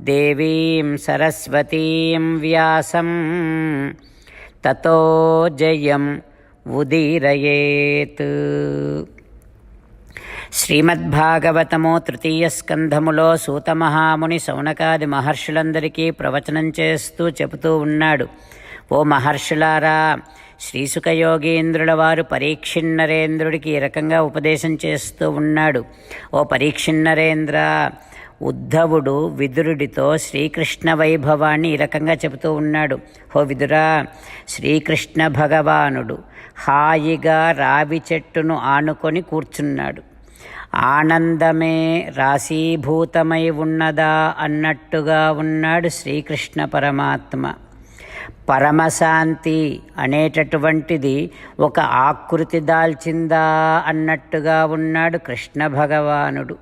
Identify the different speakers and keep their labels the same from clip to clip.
Speaker 1: దేవీం సరస్వతీం వ్యాసం. తతో జయం ఉదీరయేత్. శ్రీమద్భాగవతము తృతీయ స్కంధములో సూతమహాముని సౌనకాది మహర్షులందరికీ ప్రవచనం చేస్తూ చెబుతూ ఉన్నాడు. ఓ మహర్షులారా శ్రీసుఖయోగీంద్రుల వారు పరీక్షిన్నరేంద్రుడికి ఈ రకంగా ఉపదేశం చేస్తూ ఉన్నాడు. ఓ పరీక్షిన్నరేంద్ర ఉద్ధవుడు విదురుడితో శ్రీకృష్ణ వైభవాన్ని ఈ రకంగా చెబుతూ ఉన్నాడు. హో విదురా శ్రీకృష్ణ భగవానుడు హాయిగా రావి చెట్టును ఆనుకొని కూర్చున్నాడు. ఆనందమే రాశీభూతమై ఉన్నదా అన్నట్టుగా ఉన్నాడు శ్రీకృష్ణ పరమాత్మ. పరమశాంతి అనేటటువంటిది ఒక ఆకృతి దాల్చిందా అన్నట్టుగా ఉన్నాడు కృష్ణ భగవానుడు.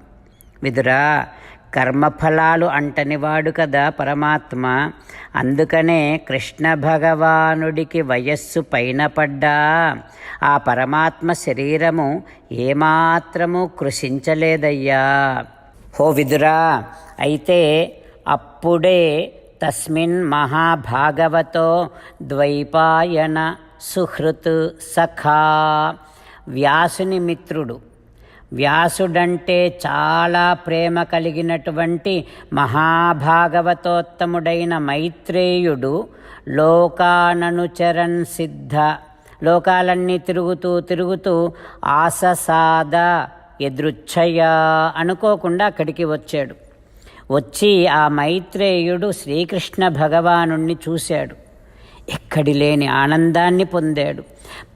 Speaker 1: విదురా కర్మఫలాలు అంటనివాడు కదా పరమాత్మ. అందుకనే కృష్ణ భగవానుడికి వయస్సు పైన పడ్డా. ఆ పరమాత్మ శరీరము ఏమాత్రము కృషించలేదయ్యా. హో విదురా అయితే అప్పుడే తస్మిన్ మహాభాగవతో ద్వైపాయన సుహృత్ సఖా. వ్యాసుని మిత్రుడు వ్యాసుడంటే చాలా ప్రేమ కలిగినటువంటి మహాభాగవతోత్తముడైన మైత్రేయుడు లోకాననుచరన్ సిద్ధ. లోకాలన్నీ తిరుగుతూ తిరుగుతూ ఆససాద ఎదృచ్ఛయ అనుకోకుండా అక్కడికి వచ్చాడు. వచ్చి ఆ మైత్రేయుడు శ్రీకృష్ణ భగవానుణ్ణి చూశాడు. ఎక్కడి లేని ఆనందాన్ని పొందాడు.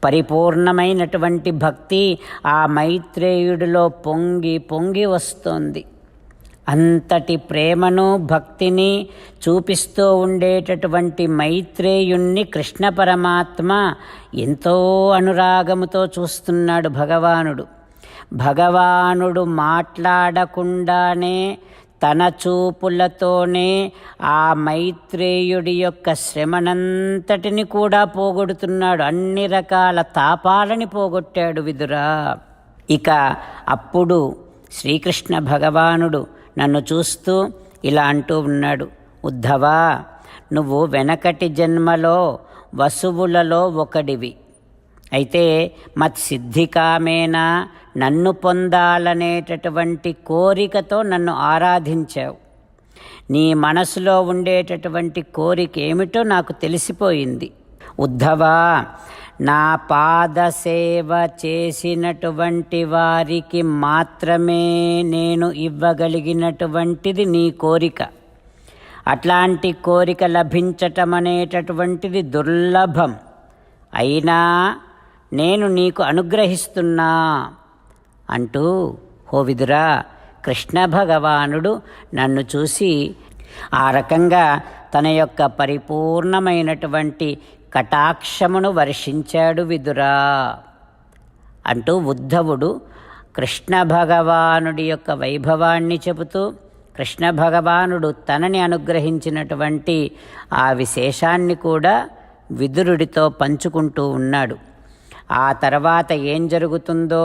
Speaker 1: పరిపూర్ణమైనటువంటి భక్తి ఆ మైత్రేయుడిలో పొంగి పొంగి వస్తోంది. అంతటి ప్రేమను భక్తిని చూపిస్తూ ఉండేటటువంటి మైత్రేయుణ్ణి కృష్ణ పరమాత్మ ఎంతో అనురాగముతో చూస్తున్నాడు భగవానుడు. భగవానుడు మాట్లాడకుండానే తన చూపులతోనే ఆ మైత్రేయుడి యొక్క శ్రమనంతటిని కూడా పోగొడుతున్నాడు. అన్ని రకాల తాపాలని పోగొట్టాడు విదురా. ఇక అప్పుడు శ్రీకృష్ణ భగవానుడు నన్ను చూస్తూ ఇలా అంటూ ఉన్నాడు. ఉద్ధవా నువ్వు వెనకటి జన్మలో వసువులలో ఒకడివి. అయితే మత్సిద్ధికామేనా నన్ను పొందాలనేటటువంటి కోరికతో నన్ను ఆరాధించావు. నీ మనసులో ఉండేటటువంటి కోరిక ఏమిటో నాకు తెలిసిపోయింది. ఉద్ధవా నా పాద సేవ చేసినటువంటి వారికి మాత్రమే నేను ఇవ్వగలిగినటువంటిది నీ కోరిక. అట్లాంటి కోరిక లభించటం అనేటటువంటిది దుర్లభం. అయినా నేను నీకు అనుగ్రహిస్తున్నా. అంటూ హో విదురా కృష్ణ భగవానుడు నన్ను చూసి ఆ రకంగా తన యొక్క పరిపూర్ణమైనటువంటి కటాక్షమును వర్షించాడు విదురా అంటూ ఉద్ధవుడు కృష్ణ భగవానుడి యొక్క వైభవాన్ని చెబుతూ కృష్ణ భగవానుడు తనని అనుగ్రహించినటువంటి ఆ విశేషాన్ని కూడా విదురుడితో పంచుకుంటూ ఉన్నాడు. ఆ తర్వాత ఏం జరుగుతుందో